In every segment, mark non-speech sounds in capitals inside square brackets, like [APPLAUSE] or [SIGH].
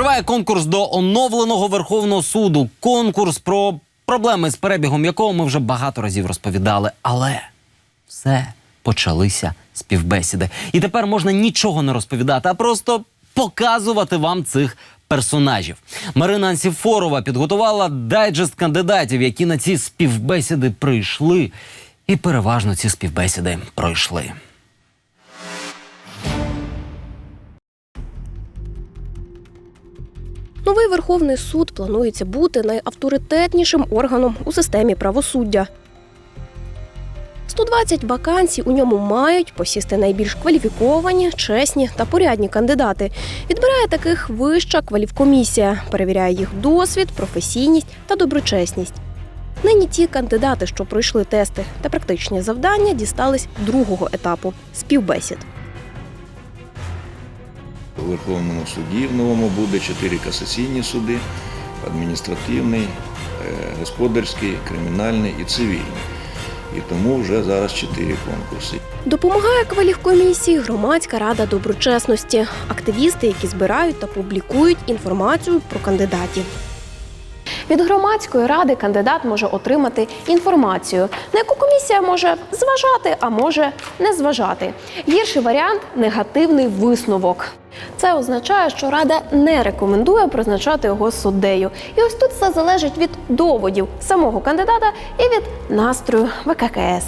Триває конкурс до оновленого Верховного суду. Конкурс про проблеми з перебігом, якого ми вже багато разів розповідали. Але все почалися співбесіди. І тепер можна нічого не розповідати, а просто показувати вам цих персонажів. Марина Ансіфорова підготувала дайджест кандидатів, які на ці співбесіди прийшли. І переважно ці співбесіди пройшли. Новий Верховний суд планується бути найавторитетнішим органом у системі правосуддя. 120 вакансій у ньому мають посісти найбільш кваліфіковані, чесні та порядні кандидати. Відбирає таких вища кваліфкомісія, перевіряє їх досвід, професійність та доброчесність. Нині ті кандидати, що пройшли тести та практичні завдання, дістались другого етапу співбесід. Верховному суді в новому буде чотири касаційні суди: адміністративний, е, господарський, кримінальний і цивільний. І тому вже зараз чотири конкурси. Допомагає кваліфкомісії громадська рада доброчесності, активісти, які збирають та публікують інформацію про кандидатів. Від громадської ради кандидат може отримати інформацію, на яку комісія може зважати, а може не зважати. Гірший варіант негативний висновок. Це означає, що рада не рекомендує призначати його суддею. І ось тут все залежить від доводів самого кандидата і від настрою ВККС.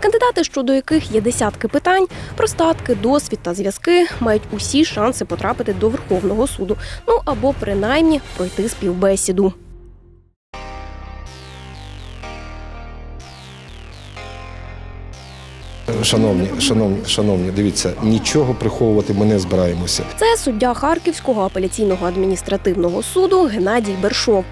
Кандидати, щодо яких є десятки питань, про статки, досвід та зв'язки, мають усі шанси потрапити до Верховного суду, ну або принаймні пройти співбесіду. Шановні, шановні, шановні, дивіться, нічого приховувати ми не збираємося. Це суддя Харківського апеляційного адміністративного суду Геннадій Бершов.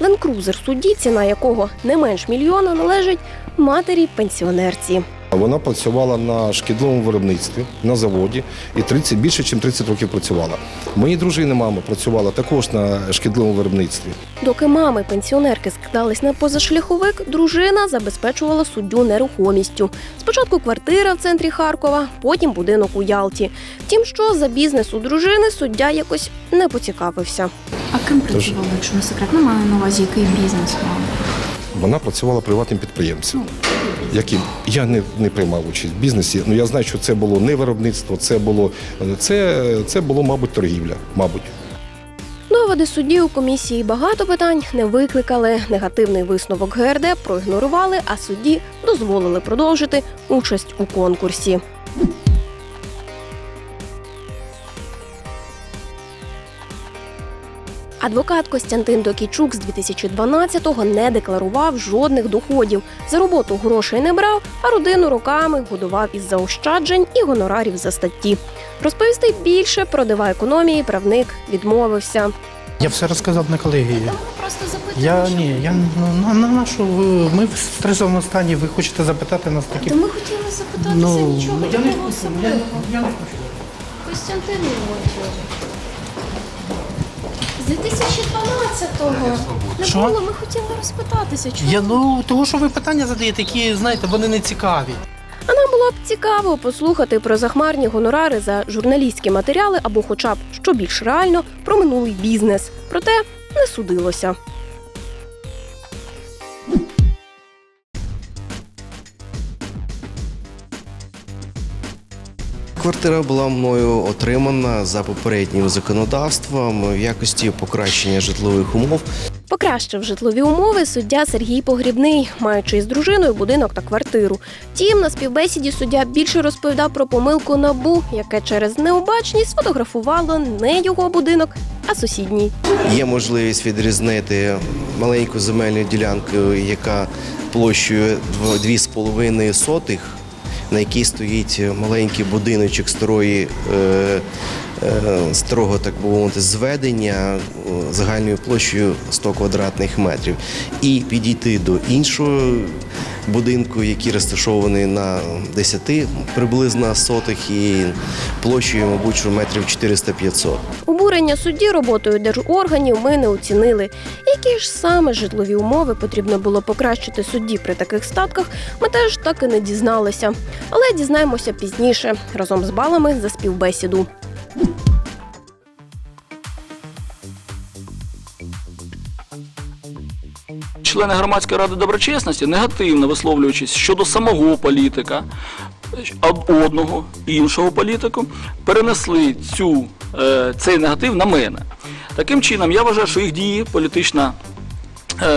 Ленкрузер судді, ціна якого не менш мільйона, належить матері пенсіонерці. Вона працювала на шкідливому виробництві на заводі і 30, більше, ніж 30 років працювала. Мої дружини мама працювала також на шкідливому виробництві. Доки мами пенсіонерки скидались на позашляховик, дружина забезпечувала суддю нерухомістю. Спочатку квартира в центрі Харкова, потім будинок у Ялті. Втім, що за бізнес у дружини суддя якось не поцікавився. А ким працювала, якщо не секрет? Ну, маю на увазі, який бізнес мав. Вона працювала приватним підприємцем, яким я не, не приймав участь в бізнесі. Ну я знаю, що це було не виробництво, це було це, це було, мабуть, торгівля. Мабуть. Доводи судді у комісії багато питань не викликали. Негативний висновок ГРД проігнорували, а судді дозволили продовжити участь у конкурсі. Адвокат Костянтин Докійчук з 2012-го не декларував жодних доходів. За роботу грошей не брав, а родину роками годував із заощаджень і гонорарів за статті. Розповісти більше про дива економії правник відмовився. Я все розказав на колегії. Просто Я ні, я на, на нашу ви- ми в стресовому стані. Ви хочете запитати нас такі. То ми хотіли запитатися Ну, нічого я не такого особливого. я не хочу. Костянтин Іванович. З 2012-го. Не Що? було, ми хотіли розпитатися. Чому? Я ну того, що ви питання задаєте, які знаєте, вони не цікаві. А нам було б цікаво послухати про захмарні гонорари за журналістські матеріали або, хоча б що більш реально, про минулий бізнес. Проте не судилося. Квартира була мною отримана за попереднім законодавством в якості покращення житлових умов. Покращив житлові умови суддя Сергій Погрібний, маючи із дружиною будинок та квартиру. Втім, на співбесіді суддя більше розповідав про помилку набу, яке через необачність сфотографувало не його будинок, а сусідній. Є можливість відрізнити маленьку земельну ділянку, яка площею 2,5 сотих, на якій стоїть маленький будиночок старої. Е, Старого, так би мовити, зведення е, загальною площею 100 квадратних метрів, і підійти до іншого будинку, який розташований на 10 приблизно сотих і площею, мабуть, метрів 400-500. Обурення судді роботою держорганів ми не оцінили. Які ж саме житлові умови потрібно було покращити судді при таких статках, ми теж так і не дізналися. Але дізнаємося пізніше разом з балами за співбесіду. Члени громадської ради доброчесності негативно висловлюючись щодо самого політика одного іншого політику, перенесли цю, е, цей негатив на мене. Таким чином, я вважаю, що їх дії політична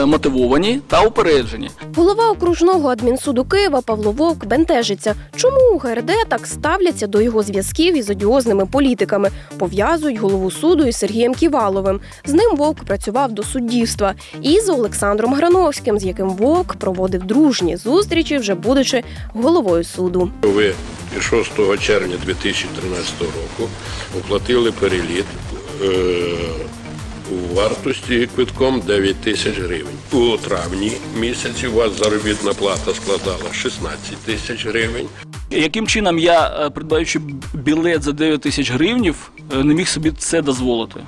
мотивовані та упереджені. Голова окружного адмінсуду Києва Павло Вовк бентежиться, чому у ГРД так ставляться до його зв'язків із одіозними політиками, пов'язують голову суду із Сергієм Ківаловим. З ним Вовк працював до суддівства, і з Олександром Грановським, з яким Вовк проводив дружні зустрічі, вже будучи головою суду. Ви 6 червня 2013 року оплатили переліт е, у вартості квитком 9 тисяч гривень. У травні місяці у вас заробітна плата складала 16 тисяч гривень. Яким чином я, е, придбаючи білет за 9 тисяч гривнів, е, не міг собі це дозволити?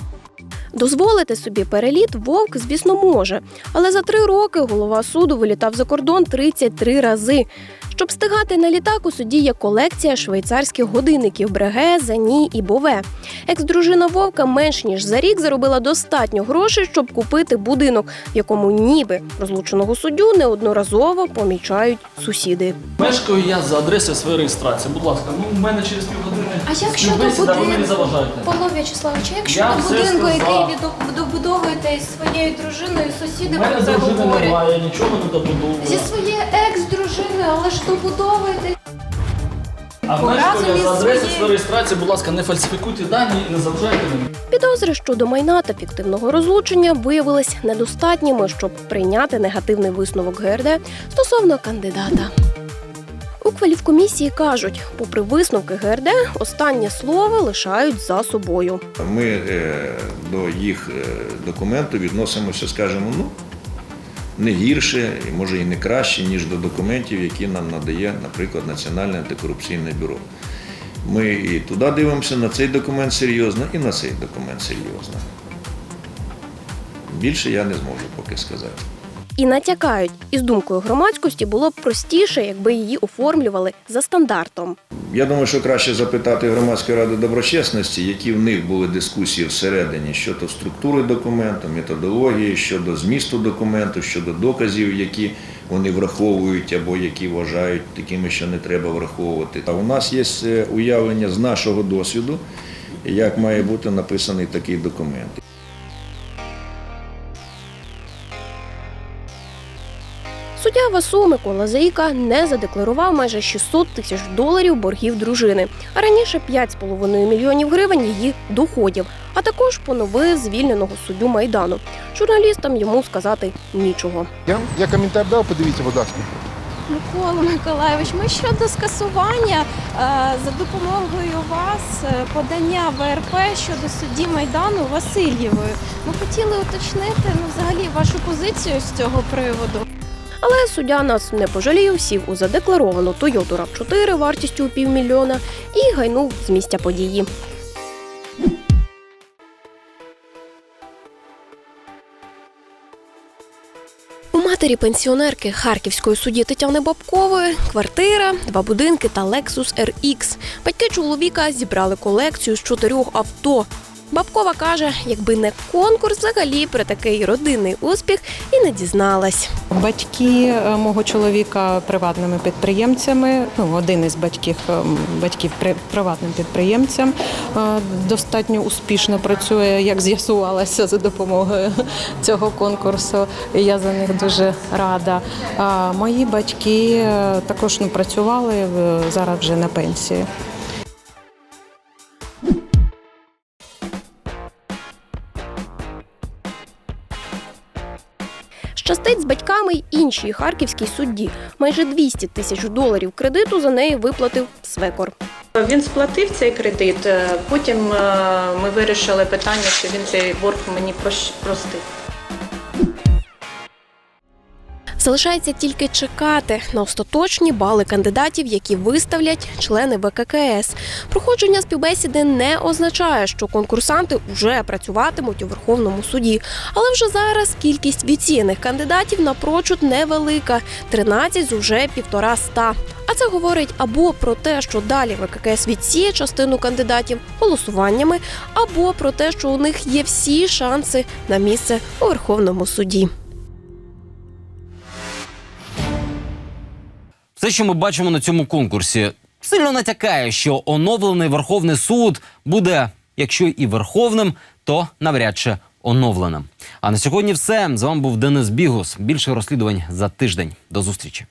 Дозволити собі переліт вовк, звісно, може. Але за три роки голова суду вилітав за кордон 33 рази. Щоб встигати на літак, у суді є колекція швейцарських годинників Бреге, Зані і Бове. Екс-дружина Вовка менш ніж за рік заробила достатньо грошей, щоб купити будинок, в якому ніби розлученого суддю неодноразово помічають сусіди. Мешкаю я за адресою своєї реєстрації. Будь ласка, ну в мене через півгодини. А як щодо ви мені будинку? заважаєте. Павло В'ячеславович, а як Я все будинку, який відо- добудовуєте із своєю дружиною, У сусіди мене про це дружини говорять? немає, я нічого не добудовую. Зі своєю екс-дружиною, але ж добудовуєте. А разом я із за адресою своєю- своєї реєстрації, будь ласка, не фальсифікуйте дані і не заважайте мені. Підозри щодо майна та фіктивного розлучення виявились недостатніми, щоб прийняти негативний висновок ГРД стосовно кандидата. У кваліфкомісії кажуть, попри висновки ГРД, останнє слово лишають за собою. Ми е, до їх е, документу відносимося, скажімо, ну, не гірше, і може і не краще, ніж до документів, які нам надає, наприклад, Національне антикорупційне бюро. Ми і туди дивимося на цей документ серйозно, і на цей документ серйозно. Більше я не зможу поки сказати. І натякають, із думкою громадськості було б простіше, якби її оформлювали за стандартом. Я думаю, що краще запитати громадської ради доброчесності, які в них були дискусії всередині щодо структури документу, методології, щодо змісту документу, щодо доказів, які вони враховують або які вважають такими, що не треба враховувати. А у нас є е, уявлення з нашого досвіду, як має бути написаний такий документ. Суддя ВАСУ Микола Заїка не задекларував майже 600 тисяч доларів боргів дружини, а раніше 5,5 мільйонів гривень її доходів, а також поновив звільненого суддю Майдану. Журналістам йому сказати нічого. Я, я коментар дав, подивіться, будь ласка. Микола Миколайович, ми щодо скасування е, за допомогою вас е, подання ВРП щодо судді Майдану Васильєвої. Ми хотіли уточнити ну, взагалі вашу позицію з цього приводу. Але суддя нас не пожалів, сів у задекларовану Toyota RAV4 вартістю у півмільйона і гайнув з місця події. Матері пенсіонерки харківської судді Тетяни Бабкової квартира, два будинки та Lexus RX. Батьки чоловіка зібрали колекцію з чотирьох авто. Бабкова каже, якби не конкурс, взагалі про такий родинний успіх і не дізналась. Батьки е, мого чоловіка приватними підприємцями. Ну, один із батьків ем, батьків при- приватним підприємцем е, достатньо успішно працює, як з'ясувалося за допомогою [LAUGHS] цього конкурсу. І я за них дуже рада. А мої батьки е, також ну, працювали е, зараз вже на пенсії. Щастить з батьками й іншій харківській судді. Майже 200 тисяч доларів кредиту за неї виплатив свекор. Він сплатив цей кредит. е, Потім е, ми вирішили питання, що він цей борг мені простив. Залишається тільки чекати на остаточні бали кандидатів, які виставлять члени ВККС. Проходження співбесіди не означає, що конкурсанти вже працюватимуть у Верховному суді. Але вже зараз кількість відсіяних кандидатів напрочуд невелика 13 з уже півтора ста. А це говорить або про те, що далі ВККС відсіє частину кандидатів голосуваннями, або про те, що у них є всі шанси на місце у Верховному суді. Все, що ми бачимо на цьому конкурсі, сильно натякає, що оновлений Верховний суд буде, якщо і верховним, то навряд чи оновленим. А на сьогодні все. З вами був Денис Бігус. Більше розслідувань за тиждень. До зустрічі.